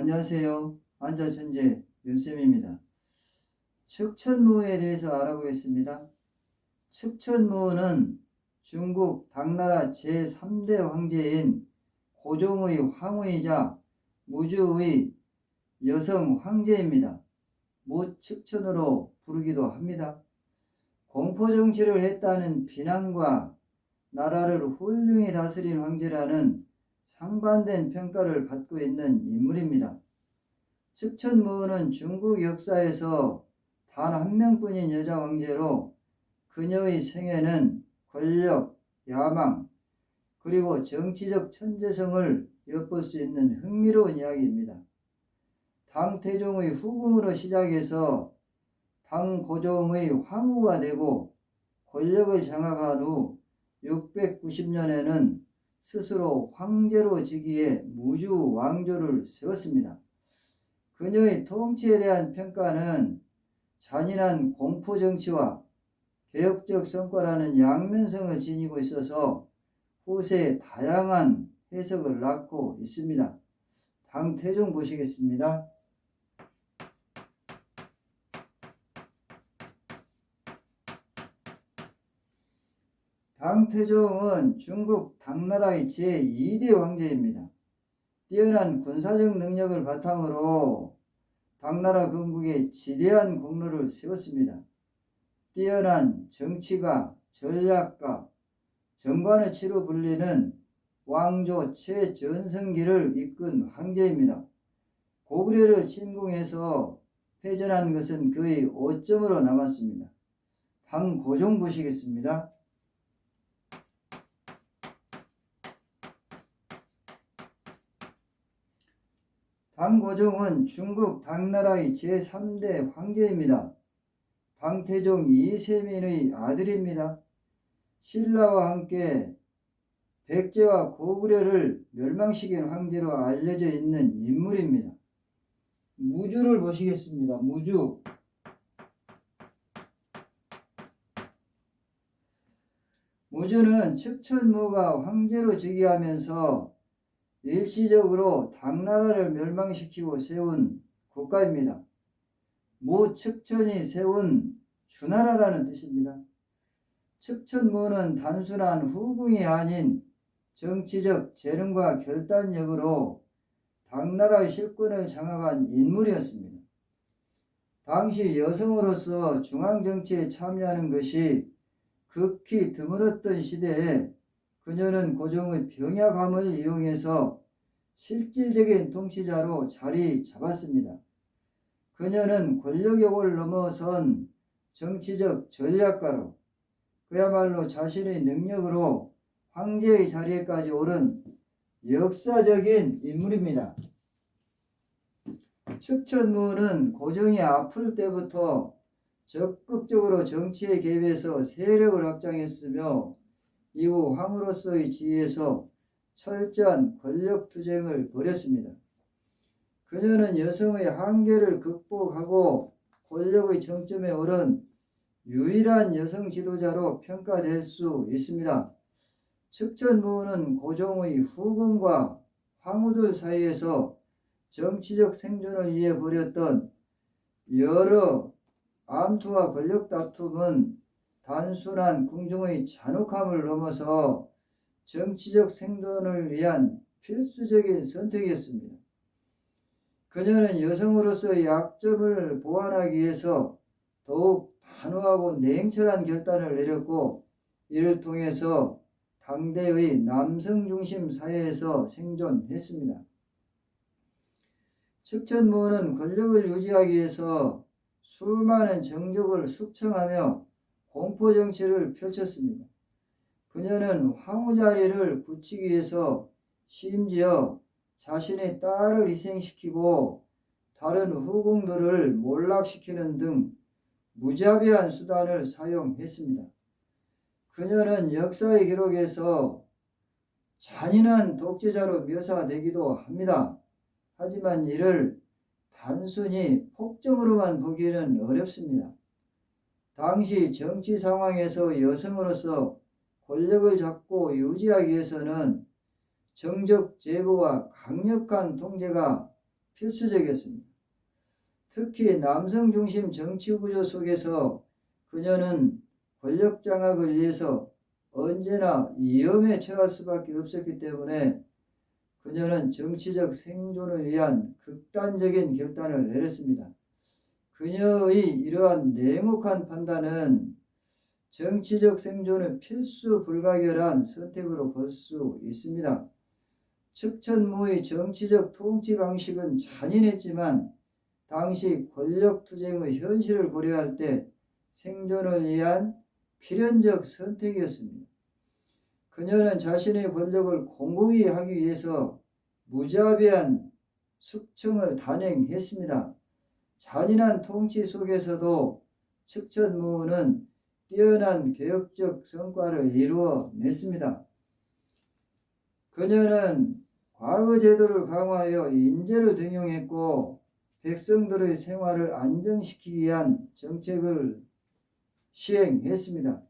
안녕하세요. 안자천재 윤쌤입니다. 측천무에 대해서 알아보겠습니다. 측천무는 중국 당나라 제3대 황제인 고종의 황후이자 무주의 여성 황제입니다. 무측천으로 부르기도 합니다. 공포정치를 했다는 비난과 나라를 훌륭히 다스린 황제라는 상반된 평가를 받고 있는 인물입니다. 측천무는 중국 역사에서 단 한 명뿐인 여자 황제로 그녀의 생애는 권력, 야망, 그리고 정치적 천재성을 엿볼 수 있는 흥미로운 이야기입니다. 당 태종의 후궁으로 시작해서 당 고종의 황후가 되고 권력을 장악한 후 690년에는 스스로 황제로 즉위해 무주 왕조를 세웠습니다. 그녀의 통치에 대한 평가는 잔인한 공포 정치와 개혁적 성과라는 양면성을 지니고 있어서 후세에 다양한 해석을 낳고 있습니다. 당 태종 보시겠습니다. 당태종은 중국 당나라의 제2대 황제입니다. 뛰어난 군사적 능력을 바탕으로 당나라 건국에 지대한 공로를 세웠습니다. 뛰어난 정치가, 전략가, 정관의 치로 불리는 왕조 최전성기를 이끈 황제입니다. 고구려를 침공해서 패전한 것은 거의 5점으로 남았습니다. 당 고종 보시겠습니다. 당고종은 중국 당나라의 제3대 황제입니다. 당태종 이세민의 아들입니다. 신라와 함께 백제와 고구려를 멸망시킨 황제로 알려져 있는 인물입니다. 무주를 보시겠습니다. 무주. 무주는 측천무가 황제로 즉위하면서 일시적으로 당나라를 멸망시키고 세운 국가입니다. 무측천이 세운 주나라라는 뜻입니다. 측천무는 단순한 후궁이 아닌 정치적 재능과 결단력으로 당나라의 실권을 장악한 인물이었습니다. 당시 여성으로서 중앙정치에 참여하는 것이 극히 드물었던 시대에 그녀는 고종의 병약함을 이용해서 실질적인 통치자로 자리 잡았습니다. 그녀는 권력욕을 넘어선 정치적 전략가로 그야말로 자신의 능력으로 황제의 자리에까지 오른 역사적인 인물입니다. 측천무는 고종이 아플 때부터 적극적으로 정치에 개입해서 세력을 확장했으며 이후 황으로서의 지위에서 철저한 권력 투쟁을 벌였습니다. 그녀는 여성의 한계를 극복하고 권력의 정점에 오른 유일한 여성 지도자로 평가될 수 있습니다. 측천무는 고종의 후궁과 황후들 사이에서 정치적 생존을 위해 벌였던 여러 암투와 권력 다툼은 단순한 궁중의 잔혹함을 넘어서 정치적 생존을 위한 필수적인 선택이었습니다. 그녀는 여성으로서의 약점을 보완하기 위해서 더욱 단호하고 냉철한 결단을 내렸고 이를 통해서 당대의 남성 중심 사회에서 생존했습니다. 측천무는 권력을 유지하기 위해서 수많은 정족을 숙청하며 공포 정치를 펼쳤습니다. 그녀는 황후 자리를 굳히기 위해서 심지어 자신의 딸을 희생시키고 다른 후궁들을 몰락시키는 등 무자비한 수단을 사용했습니다. 그녀는 역사의 기록에서 잔인한 독재자로 묘사되기도 합니다. 하지만 이를 단순히 폭정으로만 보기는 어렵습니다. 당시 정치 상황에서 여성으로서 권력을 잡고 유지하기 위해서는 정적 제거와 강력한 통제가 필수적이었습니다. 특히 남성 중심 정치 구조 속에서 그녀는 권력 장악을 위해서 언제나 위험에 처할 수밖에 없었기 때문에 그녀는 정치적 생존을 위한 극단적인 결단을 내렸습니다. 그녀의 이러한 냉혹한 판단은 정치적 생존의 필수 불가결한 선택으로 볼 수 있습니다. 측천무의 정치적 통치 방식은 잔인했지만 당시 권력 투쟁의 현실을 고려할 때 생존을 위한 필연적 선택이었습니다. 그녀는 자신의 권력을 공고히 하기 위해서 무자비한 숙청을 단행했습니다. 잔인한 통치 속에서도 측천무는 뛰어난 개혁적 성과를 이루어냈습니다. 그녀는 과거 제도를 강화하여 인재를 등용했고 백성들의 생활을 안정시키기 위한 정책을 시행했습니다.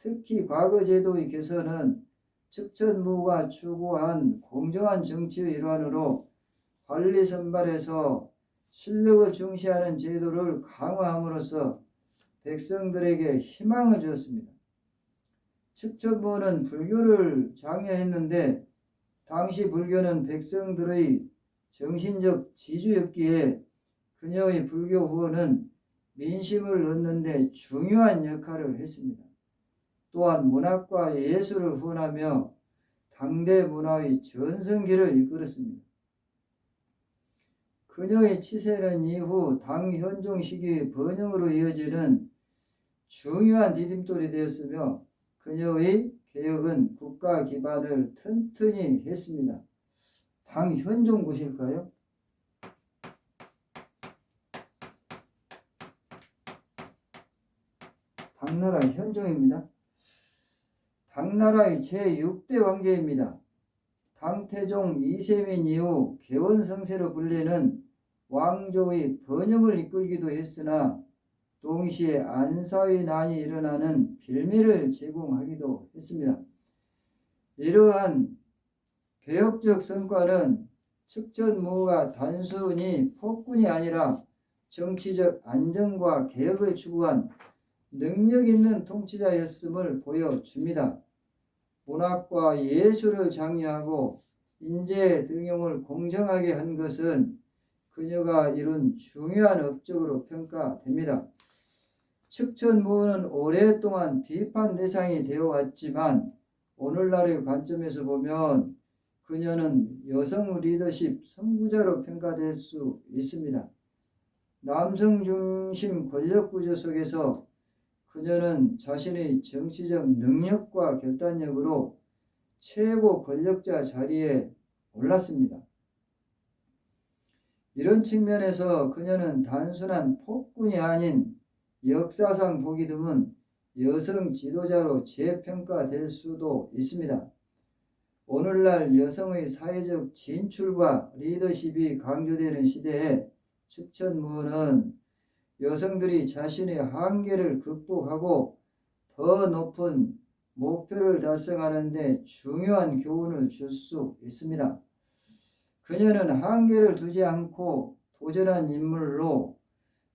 특히 과거 제도의 개선은 측천무가 추구한 공정한 정치의 일환으로 관리 선발에서 실력을 중시하는 제도를 강화함으로써 백성들에게 희망을 주었습니다. 측천부는 불교를 장려했는데 당시 불교는 백성들의 정신적 지주였기에 그녀의 불교 후원은 민심을 얻는데 중요한 역할을 했습니다. 또한 문학과 예술을 후원하며 당대 문화의 전성기를 이끌었습니다. 그녀의 치세는 이후 당 현종 시기의 번영으로 이어지는 중요한 디딤돌이 되었으며 그녀의 개혁은 국가 기반을 튼튼히 했습니다. 당 현종 보실까요? 당나라 현종입니다. 당나라의 제6대 황제입니다. 당태종 이세민 이후 개원성세로 불리는 왕조의 번영을 이끌기도 했으나 동시에 안사의 난이 일어나는 빌미를 제공하기도 했습니다. 이러한 개혁적 성과는 측전무가 단순히 폭군이 아니라 정치적 안정과 개혁을 추구한 능력 있는 통치자였음을 보여줍니다. 문학과 예술을 장려하고 인재 등용을 공정하게 한 것은 그녀가 이룬 중요한 업적으로 평가됩니다. 측천무는 오랫동안 비판 대상이 되어 왔지만 오늘날의 관점에서 보면 그녀는 여성 리더십 선구자로 평가될 수 있습니다. 남성 중심 권력 구조 속에서 그녀는 자신의 정치적 능력과 결단력으로 최고 권력자 자리에 올랐습니다. 이런 측면에서 그녀는 단순한 폭군이 아닌 역사상 보기 드문 여성 지도자로 재평가될 수도 있습니다. 오늘날 여성의 사회적 진출과 리더십이 강조되는 시대에 측천무는 여성들이 자신의 한계를 극복하고 더 높은 목표를 달성하는 데 중요한 교훈을 줄 수 있습니다. 그녀는 한계를 두지 않고 도전한 인물로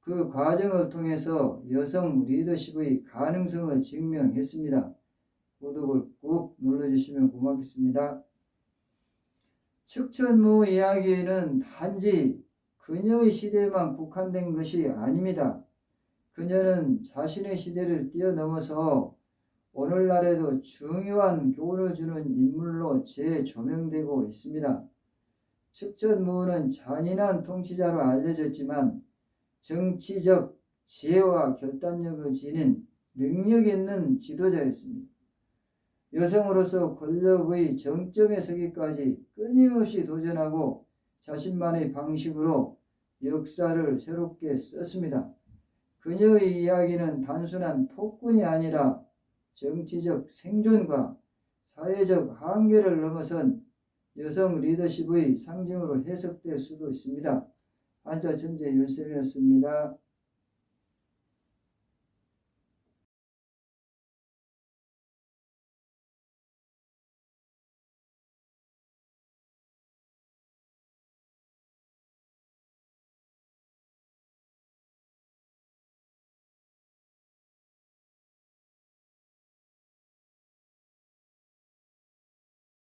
그 과정을 통해서 여성 리더십의 가능성을 증명했습니다. 구독을 꾹 눌러주시면 고맙겠습니다. 측천무 이야기는 단지 그녀의 시대에만 국한된 것이 아닙니다. 그녀는 자신의 시대를 뛰어넘어서 오늘날에도 중요한 교훈을 주는 인물로 재조명되고 있습니다. 측전무는 잔인한 통치자로 알려졌지만 정치적 지혜와 결단력을 지닌 능력 있는 지도자였습니다. 여성으로서 권력의 정점에 서기까지 끊임없이 도전하고 자신만의 방식으로 역사를 새롭게 썼습니다. 그녀의 이야기는 단순한 폭군이 아니라 정치적 생존과 사회적 한계를 넘어선 여성 리더십의 상징으로 해석될 수도 있습니다. 한자 천재 윤쌤이었습니다.